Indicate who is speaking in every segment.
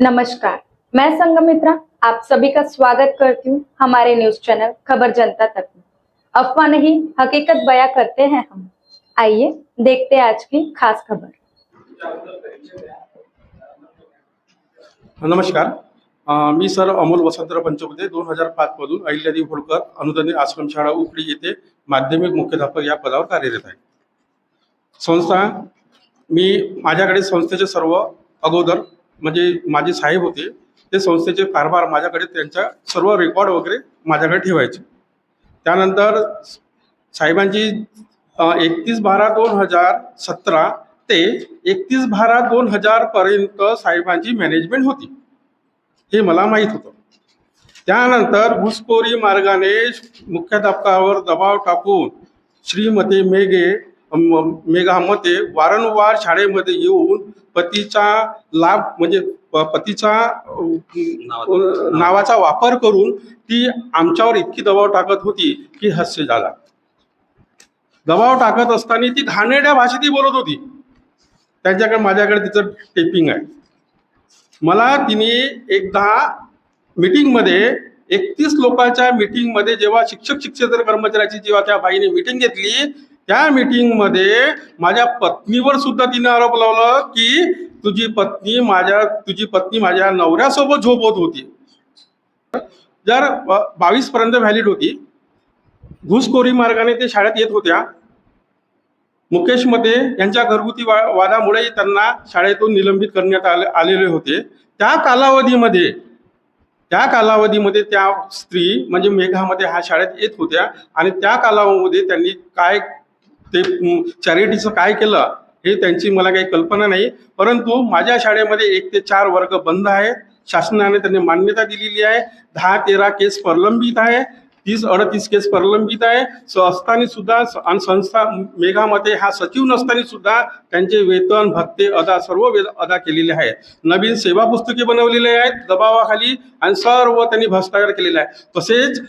Speaker 1: नमस्कार. मैं संगमित्रा आप सभी का स्वागत करती हूँ हमारे न्यूज चैनल खबर जनता तक में। अफवाह नहीं हकीकत बयां करते हैं हम। आइए देखते हैं आज की खास खबर।
Speaker 2: नमस्कार। मी सर अमोल वसंतराव पंचमध्ये दोन हजार पाच मधून अहिल्यादेवी होळकर अनुदानित आश्रमशाळा उकडी येथे माध्यमिक मुख्याध्यापक या पदावर कार्यरत आहे. संस्था मी माझ्याकडे संस्थेचे सर्व अगोदर म्हणजे माझे साहेब होते ते संस्थेचे कारभार माझ्याकडे त्यांच्या सर्व रेकॉर्ड वगैरे माझ्याकडे ठेवायचे. त्यानंतर साहेबांची एकतीस बारा दोन हजार सतरा ते एकतीस बारा दोन हजार पर्यंत साहेबांची मॅनेजमेंट होती. हे मला माहीत होतं. त्यानंतर घुसखोरी मार्गाने मुख्याध्यापकावर दबाव टाकून श्रीमती मेघे म- मेघा मते वारंवार शाळेमध्ये येऊन पतीचा लाभ म्हणजे पतीचा नावाचा वापर करून. ती आमच्यावर इतकी दबाव टाकत होती की हास्य झाला. दबाव टाकत असताना ती घाणेरड्या भाषेत ती बोलत होती. त्यांच्याकडे माझ्याकडे तिचं टेपिंग आहे. मला तिने एकदा मीटिंगमध्ये एकतीस लोकांच्या मीटिंगमध्ये जेव्हा शिक्षक शिक्षक कर्मचाऱ्याची जेव्हा त्या बाईने मीटिंग घेतली त्या मीटिंगमध्ये माझ्या पत्नीवर सुद्धा तिने आरोप लावला की तुझी पत्नी माझ्या तुझी पत्नी माझ्या नवऱ्यासोबत झोपत होती. जर बावीस पर्यंत व्हॅलिड होती घुसखोरी मार्गाने ते शाळेत येत होत्या. मुकेश मते यांच्या घरगुती वा- वादामुळे त्यांना शाळेतून निलंबित करण्यात आले आलेले होते. त्या कालावधीमध्ये त्या कालावधीमध्ये त्या स्त्री म्हणजे मेघामध्ये ह्या शाळेत येत होत्या. आणि त्या कालावधीमध्ये त्यांनी काय ते चॅरिटीचं काय केलं हे त्यांची मला काही कल्पना नाही. परंतु माझ्या शाळेमध्ये एक ते चार वर्ग बंद आहेत. शासनाने त्यांनी मान्यता दिलेली आहे. दहा तेरा केस प्रलंबित आहे. तीस अडतीस केस प्रलंबित आहे. स असताना सुद्धा आणि संस्था मेघामध्ये हा सचिव नसताना सुद्धा त्यांचे वेतन भत्ते अदा सर्व वेद अदा केलेले आहे. नवीन सेवा पुस्तके बनवलेले आहेत दबावाखाली आणि सर्व त्यांनी भ्रष्टाचार केलेला आहे. तसेच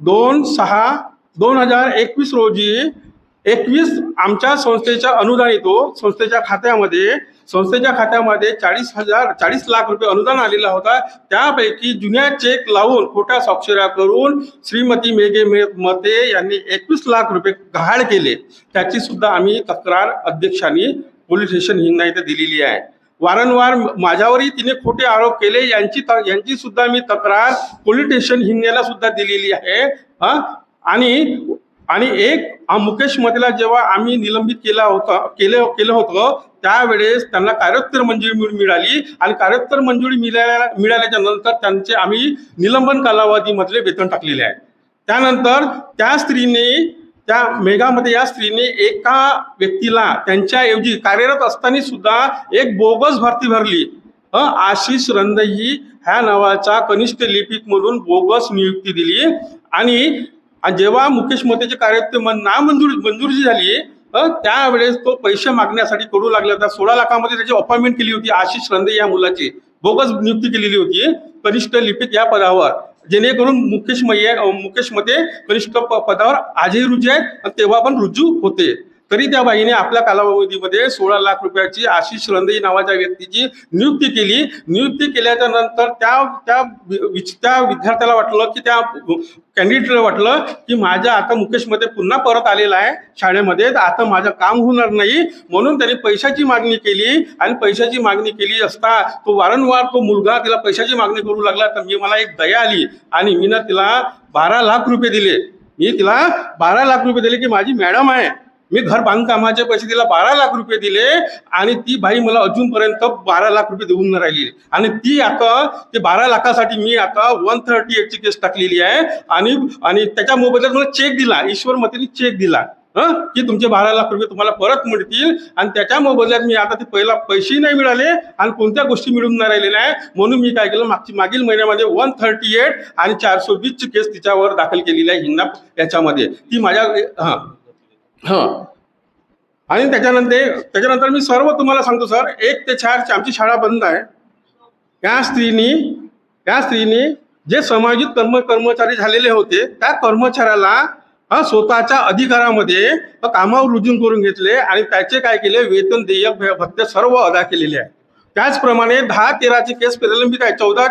Speaker 2: दोन सहा दोन हजार एकवीस रोजी एकवीस आमच्या संस्थेच्या अनुदान येतो. संस्थेच्या खात्यामध्ये संस्थेच्या खात्यामध्ये चाळीस हजार चाळीस लाख रुपये अनुदान आलेला होता. त्यापैकी जुन्या चेक लावून खोट्या स्वाक्षऱ्या करून श्रीमती मेघे मे- मते यांनी एकवीस लाख रुपये गहाळ केले. त्याची सुद्धा आम्ही तक्रार अध्यक्षांनी पोलीस स्टेशन हिंगणा इथे दिलेली आहे. वारंवार माझ्यावरही तिने खोटे आरोप केले. यांची यांची सुद्धा मी तक्रार पोलीस स्टेशन हिंगण्याला सुद्धा दिलेली आहे. हा? आणि आणि एक हा मुकेश मतेला जेव्हा आम्ही निलंबित केला होता केलं केलं होतं त्यावेळेस त्यांना कार्योत्तर मंजुरी मिळाली आणि कार्योत्तर मंजुरी मिळाल्या मिळाल्याच्या नंतर त्यांचे आम्ही निलंबन कालावधीमधले वेतन टाकलेले आहे. त्यानंतर त्या स्त्रीने त्या मेघामध्ये या स्त्रीने एका व्यक्तीला त्यांच्याऐवजी कार्यरत असताना सुद्धा एक बोगस भरती भरली. आशिष रंदई ह्या नावाचा कनिष्ठ लिपिक म्हणून बोगस नियुक्ती दिली आणि आणि जेव्हा मुकेश मतेचे कार्य नामंजूर मंजुरी झाली त्यावेळेस तो पैसे मागण्यासाठी करू लागला होता. सोळा लाखामध्ये त्याची अपॉइंटमेंट केली होती आशिष रंदे या मुलाची. बोगस नियुक्ती केलेली होती. कनिष्ठ लिपिक या पदावर. जेणेकरून मुकेश मय्या मुकेश मते कनिष्ठ प- पदावर आजही रुजू आहेत आणि तेव्हा पण रुजू होते. तरी त्या बाईने आपल्या कालावधीमध्ये सोळा लाख रुपयाची आशिष रंदई नावाच्या व्यक्तीची नियुक्ती केली. नियुक्ती केल्याच्यानंतर त्या त्या वि- त्या विद्यार्थ्याला वाटलं की त्या कॅन्डिडेटला वाटलं की माझ्या आता मुकेशमध्ये पुन्हा परत आलेला आहे शाळेमध्ये. तर आता माझं काम होणार नाही. म्हणून त्यांनी पैशाची मागणी केली आणि पैशाची मागणी केली असता तो वारंवार तो मुलगा तिला पैशाची मागणी करू लागला. तर मी मला एक दया आली आणि मी ना तिला बारा लाख रुपये दिले. मी तिला बारा लाख रुपये दिले की माझी मॅडम आहे. मी घर बांधकामाचे पैसे तिला बारा लाख रुपये दिले आणि ती बाई मला अजूनपर्यंत बारा लाख रुपये देऊन राहिली. आणि ती आता ते बारा लाखासाठी मी आता वन थर्टी एटची केस टाकलेली आहे. आणि आणि त्याच्या मोबदल्यात मला चेक दिला. ईश्वर मतेने चेक दिला. हं? की तुमचे बारा लाख रुपये तुम्हाला परत मिळतील. आणि त्याच्या मोबदल्यात मी आता ते पहिला पैसेही नाही मिळाले आणि कोणत्या गोष्टी मिळून नाही राहिलेल्या आहे? म्हणून मी काय केलं? मागची मागील महिन्यामध्ये वन थर्टी एट आणि चारशे वीसची केस तिच्यावर दाखल केलेली आहे हिंगणा याच्यामध्ये. ती माझ्या हां. हां. आणि त्याच्यानंतर त्याच्यानंतर मी सर्व तुम्हाला सांगतो सर एक ते चार आमची शाळा बंद आहे. त्या स्त्रीनी त्या स्त्रीनी जे समाजित कर्म कर्मचारी झालेले होते त्या कर्मचाऱ्याला स्वतःच्या अधिकारामध्ये कामावर रुजून करून घेतले आणि त्याचे काय केले वेतन देयक भत्ते सर्व अदा केलेले आहे त्याचप्रमाणे दहा तेराची केस प्रलंबित आहे. चौदा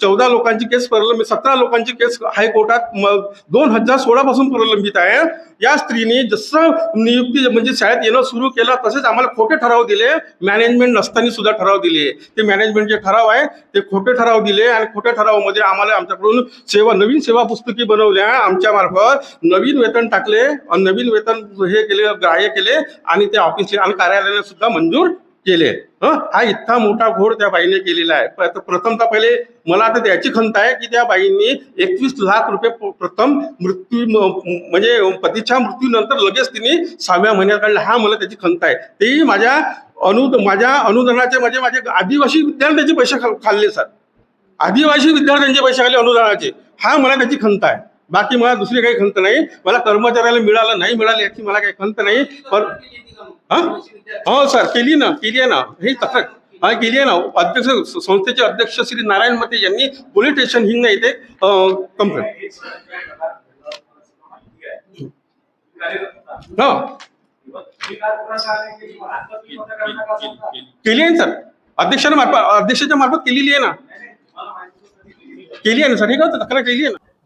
Speaker 2: चौदा लोकांची केस प्रलंबित सतरा लोकांची केस हायकोर्टात म- दोन हजार सोळा पासून प्रलंबित आहे. या स्त्रीने जसं नियुक्ती म्हणजे शाळेत येणं सुरू केलं तसेच आम्हाला खोटे ठराव दिले. मॅनेजमेंट नसताना सुद्धा ठराव दिले. ते मॅनेजमेंटचे ठराव आहे. ते खोटे ठराव दिले आणि खोट्या ठरावामध्ये आम्हाला आमच्याकडून सेवा नवीन सेवा पुस्तकी बनवल्या. आमच्या मार्फत नवीन वेतन टाकले. आणि नवीन वेतन हे केले ग्राह्य केले आणि ते ऑफिसले आणि कार्यालयाने सुद्धा मंजूर केले. हा? इतका मोठा घोड त्या बाईने केलेला आहे. तर प्रथमतः पहिले मला तर त्याची खंत आहे की त्या बाईंनी एकवीस लाख रुपये प्रथम मृत्यू म्हणजे पतीच्या मृत्यूनंतर लगेच तिने सहाव्या महिन्यात काढला. हा मला त्याची खंत आहे. तेही माझ्या अनु माझ्या अनुदानाचे म्हणजे माझे आदिवासी विद्यार्थ्यांचे पैसे खाल्ले सर. आदिवासी विद्यार्थ्यांचे पैसे खाल्ले अनुदानाचे. हा मला त्याची खंत आहे. बाकी मला दुसरी काही खंत नाही. मला कर्मचाऱ्याला मिळालं नाही मिळालं याची मला काही खंत नाही. पण हा? हो सर केली ना केली आहे ना. हे तक्रार हा केली आहे ना. अध्यक्ष संस्थेचे अध्यक्ष श्री नारायण मते यांनी पोलीस स्टेशन हिंग येथे कंप्लेंट हा. केली आहे ना सर? अध्यक्षाने मार्फत अध्यक्षाच्या मार्फत केलेली आहे ना. केली आहे ना सर? हे का तक्रार केली आहे ना.